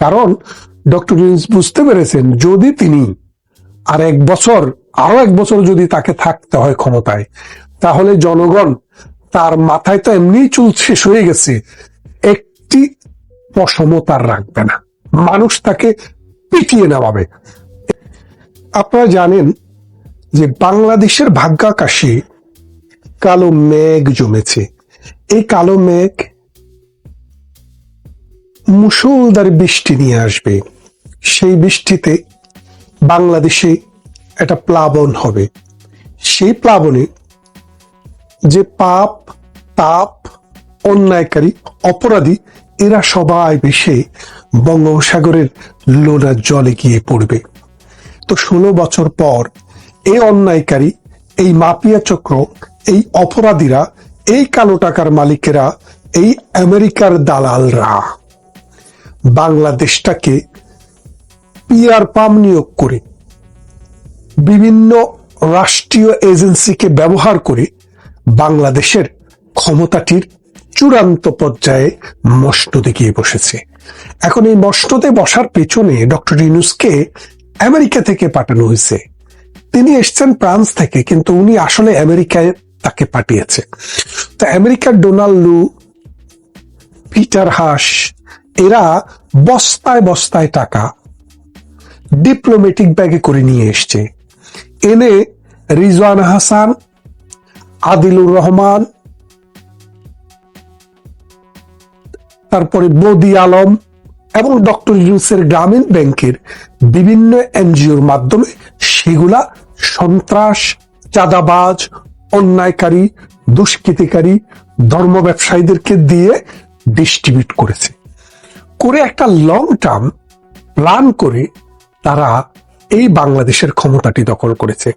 কারণ ডক্টর ইউনুস বুঝতে পেরেছেন যদি তিনি আর এক বছর, আরও এক বছর যদি তাকে থাকতে হয় ক্ষমতায়, তাহলে জনগণ তার মাথায় তো এমনি চুল শেষ হয়ে গেছে, একটি পশমও তার রাখবে না। মানুষ তাকে পিটিয়ে নেওয়াবে আপনারা জানেন যে বাংলাদেশের ভাগ্যাকাশে কালো মেঘ জমেছে। এই কালো মেঘ মুসলধারে বৃষ্টি নিয়ে আসবে। সেই বৃষ্টিতে বাংলাদেশে একটা প্লাবন হবে। সেই প্লাবনে যে পাপ, তাপ, অন্যায়কারী, অপরাধী, এরা সবাই বেশে বঙ্গোপসাগরের লোনার জলে গিয়ে পড়বে। তো ষোলো বছর পর এই অন্যায়কারী, এই মাপিয়া চক্র, এই অপরাধীরা, এই কালো টাকার মালিকেরা, এই আমেরিকার দালালরা বাংলাদেশটাকে পিয়ার পাম নিয়োগ করে, বিভিন্ন রাষ্ট্রীয় এজেন্সিকে ব্যবহার করে বাংলাদেশের ক্ষমতাটির চূড়ান্ত পর্যায়ে মসনদে গিয়ে বসেছে। এখন এই মসনদে বসার পেছনে ডক্টর ইউনুসকে আমেরিকা থেকে পাঠানো হয়েছে। তিনি এসছেন ফ্রান্স থেকে, কিন্তু উনি আসলে আমেরিকায় তাকে পাঠিয়েছে। তো আমেরিকার ডোনাল্ড লু, পিটার হাস এরা বস্তায় বস্তায় টাকা ডিপ্লোমেটিক ব্যাগে করে নিয়ে এসছে। এনে রিজওয়ান হাসান, আদিলুর রহমান, তারপরে বদি আলম এবং ডক্টর ইউনুসের গ্রামীণ ব্যাংকের বিভিন্ন এনজিওর মাধ্যমে সেগুলা সন্ত্রাস, চাঁদাবাজ, অন্যায়কারী, দুষ্কৃতিকারী, ধর্ম ব্যবসায়ীদেরকে দিয়ে ডিস্ট্রিবিউট করেছে। করে একটা লং টার্ম প্ল্যান করে তারা এই বাংলাদেশের ক্ষমতাটি দখল করেছে।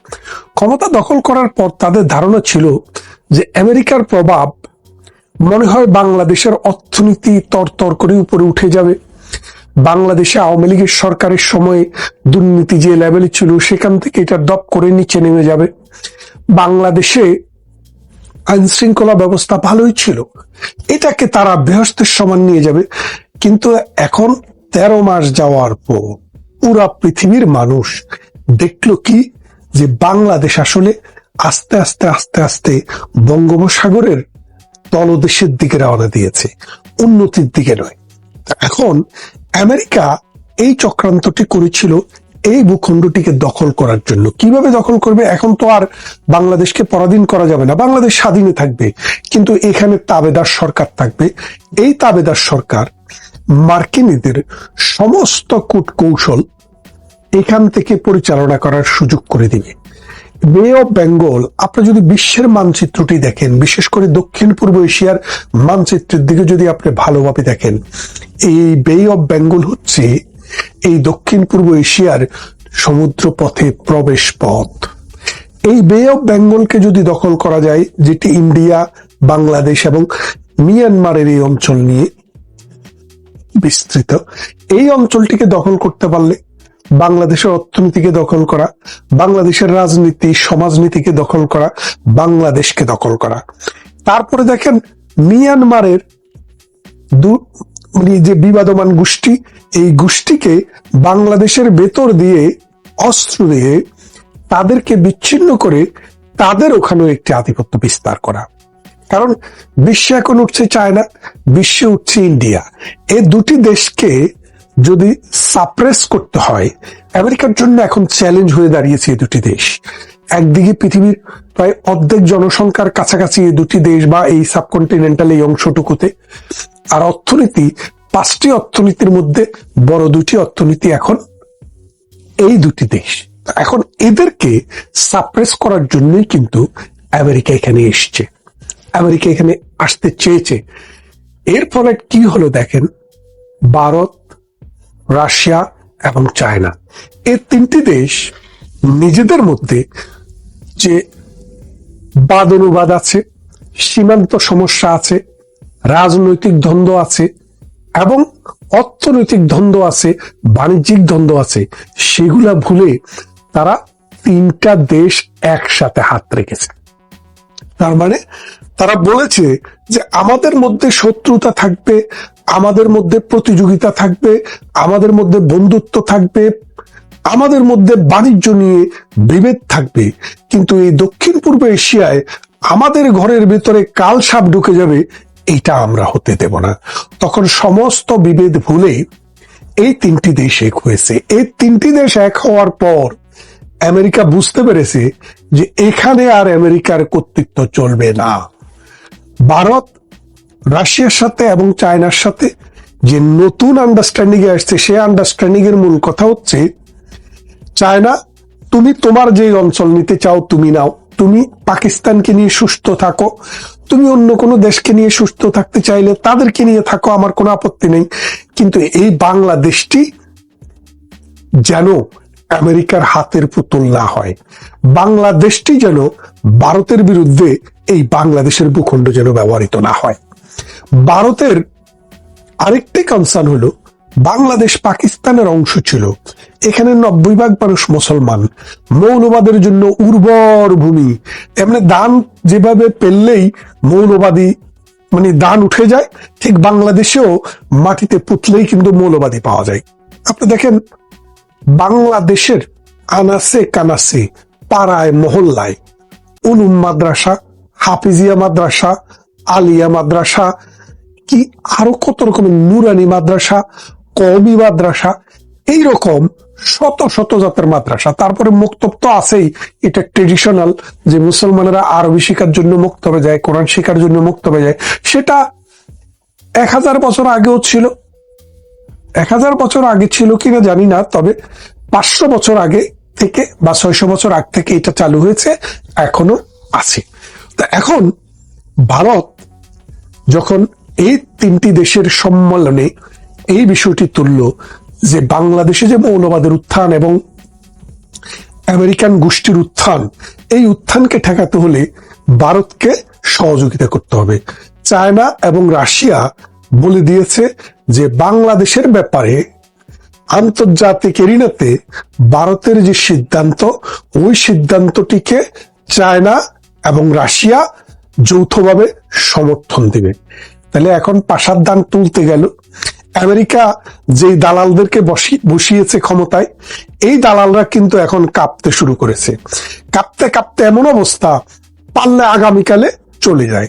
ক্ষমতা দখল করার পর তাদের ধারণা ছিল যে আমেরিকার প্রভাব মনে হয় বাংলাদেশের অর্থনীতি তরতর করে উপরে উঠে যাবে। বাংলাদেশে আওয়ামী লীগের সরকারের সময়ে দুর্নীতি যে লেভেলে ছিল সেখান থেকে এটা দপ করে নিচে নেমে যাবে। বাংলাদেশে আইন শৃঙ্খলা ব্যবস্থা ভালোই ছিল। এটাকে তারা বৃহস্পতির সমান নিয়ে যাবে। কিন্তু এখন তেরো মাস যাওয়ার পর পুরা পৃথিবীর মানুষ দেখল কি যে বাংলাদেশ আসলে আস্তে আস্তে আস্তে আস্তে বঙ্গোপসাগরের তলদেশের দিকে রওনা দিয়েছে, উন্নতির দিকে নয়। এখন আমেরিকা এই চক্রান্তটি করেছিল এই ভূখণ্ডটিকে দখল করার জন্য। কীভাবে দখল করবে? এখন তো আর বাংলাদেশকে পরাধীন করা যাবে না। বাংলাদেশ স্বাধীনে থাকবে, কিন্তু এখানে তাবেদার সরকার থাকবে। এই তাবেদার সরকার মার্কিনীদের সমস্ত কূট কৌশল এখান থেকে পরিচালনা করার সুযোগ করে দিবে। বে অফ বেঙ্গল আপনি যদি বিশ্বের মানচিত্রটি দেখেন, বিশেষ করে দক্ষিণ পূর্ব এশিয়ার মানচিত্রের দিকে যদি আপনি ভালোভাবে দেখেন, এই বে অফ বেঙ্গল হচ্ছে এই দক্ষিণ পূর্ব এশিয়ার সমুদ্র পথে প্রবেশ পথ এই বে অফ বেঙ্গলকে যদি দখল করা যায়, যেটি ইন্ডিয়া, বাংলাদেশ এবং মিয়ানমারের এই অঞ্চল নিয়ে বিস্তৃত। এই অঞ্চলটিকে দখল করতে পারলে বাংলাদেশের অর্থনীতিকে দখল করা, বাংলাদেশের রাজনীতি, সমাজনীতিকে দখল করা, বাংলাদেশকে দখল করা। তারপরে দেখেন, মিয়ানমারের মানে যে বিবাদমান গোষ্ঠী, এই গোষ্ঠীকে বাংলাদেশের ভেতর দিয়ে, অস্ত্র দিয়ে তাদেরকে বিচ্ছিন্ন করে তাদের ওখানেও একটি আধিপত্য বিস্তার করা। কারণ বিশ্বে এখন উঠছে চায়না, বিশ্বে উঠছে ইন্ডিয়া। এই দুটি দেশকে যদি সাপ্রেস করতে হয়, আমেরিকার জন্য এখন চ্যালেঞ্জ হয়ে দাঁড়িয়েছে এই দুটি দেশ। একদিকে পৃথিবীর প্রায় অর্ধেক জনসংখ্যার কাছাকাছি এই দুটি দেশ বা এই সাবকন্টিনেন্টাল এই অংশটুকুতে। আর অর্থনীতি, পাঁচটি অর্থনীতির মধ্যে বড় দুটি অর্থনীতি এখন এই দুটি দেশ। এখন এদেরকে সাপ্রেস করার জন্যই কিন্তু আমেরিকা এখানে এসছে। আমেরিকা এখানে আসতে চেয়েছে। এর ফলে কি হলো দেখেন? ভারত, রাশিয়া এবং চায়না। এই তিনটি দেশ নিজেদের মধ্যে যে বাদ অনুবাদ আছে, সীমান্ত সমস্যা আছে, রাজনৈতিক দ্বন্দ্ব আছে এবং অর্থনৈতিক দ্বন্দ্ব আছে, বাণিজ্যিক দ্বন্দ্ব আছে, সেগুলা ভুলে তারা তিনটা দেশ একসাথে হাত রেখেছে। তার মানে তারা বলেছে যে আমাদের মধ্যে শত্রুতা থাকবে, আমাদের মধ্যে প্রতিযোগিতা থাকবে, আমাদের মধ্যে বন্ধুত্ব থাকবে, আমাদের মধ্যে বাণিজ্য নিয়ে বিভেদ থাকবে। কিন্তু এই দক্ষিণ পূর্ব এশিয়ায় আমাদের ঘরের ভেতরে কাল সাপ ঢুকে যাবে, এটা আমরা হতে দেব না। তখন সমস্ত বিভেদ ভুলে এই তিনটি দেশ এক হয়েছে। এই তিনটি দেশ এক হওয়ার পর আমেরিকা বুঝতে পেরেছে যে এখানে আর আমেরিকার কর্তৃত্ব চলবে না। ভারত রাশিয়ার সাথে এবং চায়নার সাথে যে নতুন আন্ডারস্ট্যান্ডিং এ আসছে সেই আন্ডারস্ট্যান্ডিং এর মূল কথা হচ্ছে চায়না তুমি তোমার যে অঞ্চল নিতে চাও তুমি নাও। তুমি পাকিস্তানকে নিয়ে সুস্থ থাকো। তুমি অন্য কোনো দেশকে নিয়ে সুস্থ থাকতে চাইলে তাদেরকে নিয়ে থাকো আমার কোনো আপত্তি নেই। কিন্তু এই বাংলাদেশটি যেন আমেরিকার হাতের পুতুল না হয়। বাংলাদেশটি যেন ভারতের বিরুদ্ধে এই বাংলাদেশের ভূখণ্ড যেন ব্যবহৃত না হয়। ভারতের আরেকটি কনসার্ন হলো, বাংলাদেশ পাকিস্তানের অংশ ছিল। এখানে নব্বই ভাগ মানুষ মুসলমান। মৌলবাদের জন্য উর্বর ভূমি। এমনি দান যেভাবে পেললেই মৌলবাদী মানে দান উঠে যায়, ঠিক বাংলাদেশেও মাটিতে পুতলেই কিন্তু মৌলবাদী পাওয়া যায়। আপনি দেখেন বাংলাদেশের আনাসে কানাসে পাড়ায়, মহল্লায়। উলুম মাদ্রাসা, হাফিজিয়া মাদ্রাসা, আলিয়া মাদ্রাসা, কি আরও কত রকমের নুরানি মাদ্রাসা কবি মাদ্রাসা, এইরকম শত শত জাতের মাদ্রাসা। তারপরে মুক্তব তো আছেই, এটা ট্রেডিশনাল যে মুসলমানেরা আরবি শিখার জন্য মুক্তবে যায়, কোরআন শিখার জন্য মুক্তবে যায়। সেটা এক হাজার বছর আগেও ছিল এক হাজার বছর আগে ছিল কিনা জানি না, তবে পাঁচশো বছর আগে থেকে বা ছয়শো বছর আগ থেকে এটা চালু হয়েছে, এখনও আছে। তা এখন ভারত যখন এই তিনটি দেশের সম্মেলনে এই বিষয়টি তুলল যে বাংলাদেশে যে মৌলবাদের উত্থান এবং আমেরিকান গোষ্ঠীর উত্থান, এই উত্থানকে ঠেকাতে হলে ভারতকে সহযোগিতা করতে হবে। চায়না এবং রাশিয়া বলে দিয়েছে যে বাংলাদেশের ব্যাপারে আন্তর্জাতিক এরিনাতে ভারতের যে সিদ্ধান্ত, ওই সিদ্ধান্তটিকে চায়না এবং রাশিয়া যৌথভাবে সমর্থন দিবে। তাহলে এখন পাশার দান তুলতে গেল। আমেরিকা যেই দালালদেরকে বসি- বসিয়েছে ক্ষমতায়, এই দালালরা কিন্তু এখন কাঁপতে শুরু করেছে। কাঁপতে কাঁপতে এমন অবস্থা পারলে আগামীকালে চলে যায়।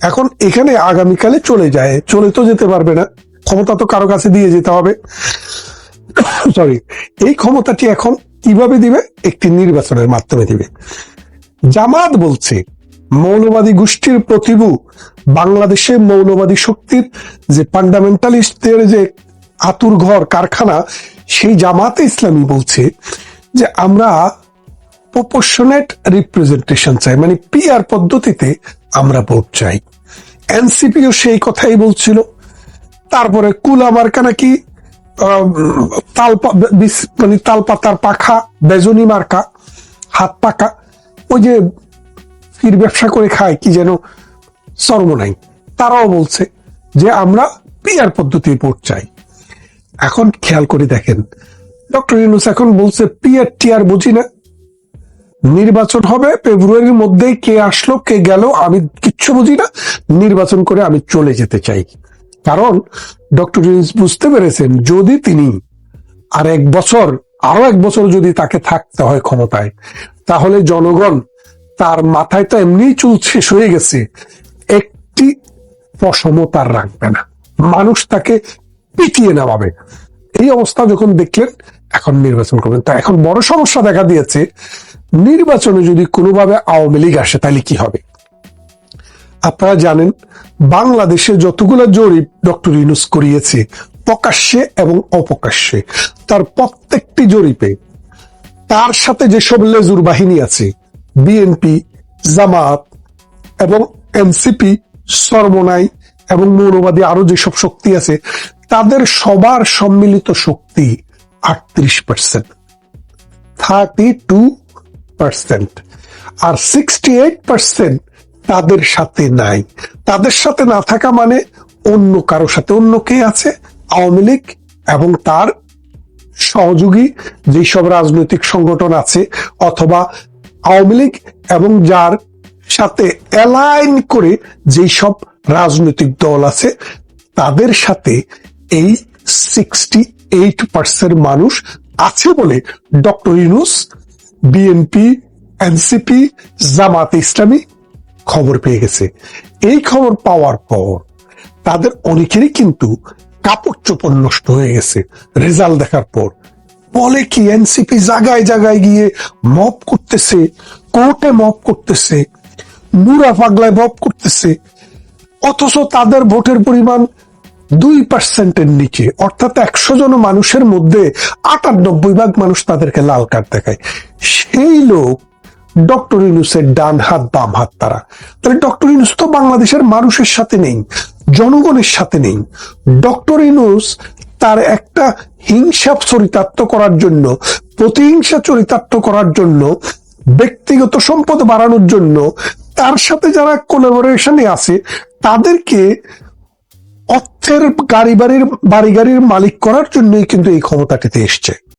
এখন এখানে আগামীকালে চলে যায়, চলে তো যেতে পারবে না। ক্ষমতা তো কারও কাছে দিয়ে যেতে হবে। সরি এই ক্ষমতাটি এখন কীভাবে দিবে? একটি নির্বাচনের মাধ্যমে দিবে। জামাত বলছে, মৌলবাদী গোষ্ঠীর প্রতিভু বাংলাদেশে মৌলবাদী শক্তির যে ফান্ডামেন্টালিস্টদের যে আতুর ঘর, কারখানা, সেই জামাতে ইসলামী বলছে যে আমরা প্রপোর্শনেট রিপ্রেজেন্টেশন চাই মানে পিআর পদ্ধতিতে আমরা ভোট চাই। এনসিপিও সেই কথাই বলছিল। তারপরে কুলা মার্কা নাকি তালপা মানে তালপাতার পাখা, বেজনি মার্কা, হাত পাকা ওই যে ফির ব্যবসা করে খায় কি যেন সর্বনাই তারাও বলছে যে আমরা পিআর পদ্ধতি ভোট চাই। এখন খেয়াল করে দেখেন, ডক্টর ইউনুস এখন বলছে পিআর টিয়ার বুঝি না। নির্বাচন হবে ফেব্রুয়ারির মধ্যেই কে আসলো, কে গেল আমি কিচ্ছু বুঝি না। নির্বাচন করে আমি চলে যেতে চাই। কারণ ডক্টর ইউনুস বুঝতে পেরেছেন, যদি তিনি আর এক বছর, আরও এক বছর যদি তাকে থাকতে হয় ক্ষমতায়, তাহলে জনগণ তার মাথায় তো এমনি চুল শেষ হয়ে গেছে, একটি পশমও তার রাখবে না। মানুষ তাকে পিটিয়ে নামাবে। এই অবস্থা যখন দেখলেন, এখন নির্বাচন করবেন। তা এখন বড় সমস্যা দেখা দিয়েছে, নির্বাচনে যদি কোনোভাবে আওয়ামী লীগ আসে, তাহলে কি হবে? আপনারা জানেন, বাংলাদেশে যতগুলো জরিপ ডক্টর ইউনুস করিয়েছে, প্রকাশ্যে এবং অপ্রকাশ্যে, তার প্রত্যেকটি জরিপে তার সাথে যেসব লেজুর বাহিনী আছে, বিএনপি, জামাত এবং এনসিপি, সর্বনাই এবং মৌলবাদী আরও যেসব শক্তি আছে, তাদের সবার সম্মিলিত শক্তি আটত্রিশ পার্সেন্ট থার্টি টু পার্সেন্ট আর সিক্সটি এইট পার্সেন্ট তাদের সাথে নাই। তাদের সাথে না থাকা মানে অন্য কারও সাথে অন্য কে আছে? আওয়ামী লীগ এবং তার সহযোগী যেসব রাজনৈতিক সংগঠন আছে অথবা আওয়ামী লীগ এবং যার সাথে অ্যালাইন করে যেই সব রাজনৈতিক দল আছে, তাদের সাথে এই সিক্সটি এইট পার্সেন্ট মানুষ আছে বলে doctor Yunus, BNP, NCP Jamaat Islami খবর পেয়ে গেছে। এই খবর পাওয়ার পর তাদের অনেকেরই কিন্তু কাপড় চোপড় নষ্ট হয়ে গেছে। রেজাল্ট দেখার পর বলে কি, এনসিপি জায়গায় জায়গায় গিয়ে মপ করতেছে, কোর্টে মপ করতেছে নুরা পাগলায় মপ করতেছে, অথচ তাদের ভোটের পরিমাণ দুই পার্সেন্টের নিচে, অর্থাৎ একশো জন মানুষের মধ্যে আটানব্বই ভাগ মানুষ তাদেরকে লাল কার্ড দেখায়। সেই লোক ডক্টর ইউনুসের ডান হাত, বাম হাত তারা। তাহলে ডক্টর ইউনুস তো বাংলাদেশের মানুষের সাথে নেই, জনগণের সাথে নেই। ডক্টর ইউনুস তার একটা হিংসা চরিতার্থ করার জন্য, প্রতিহিংসা চরিতার্থ করার জন্য, ব্যক্তিগত সম্পদ বাড়ানোর জন্য, তার সাথে যারা কোলাবোরেশনে আছে, তাদেরকে অর্থের গাড়ি বাড়ির, বাড়ি গাড়ির মালিক করার জন্যই কিন্তু এই ক্ষমতাটিতে এসছে।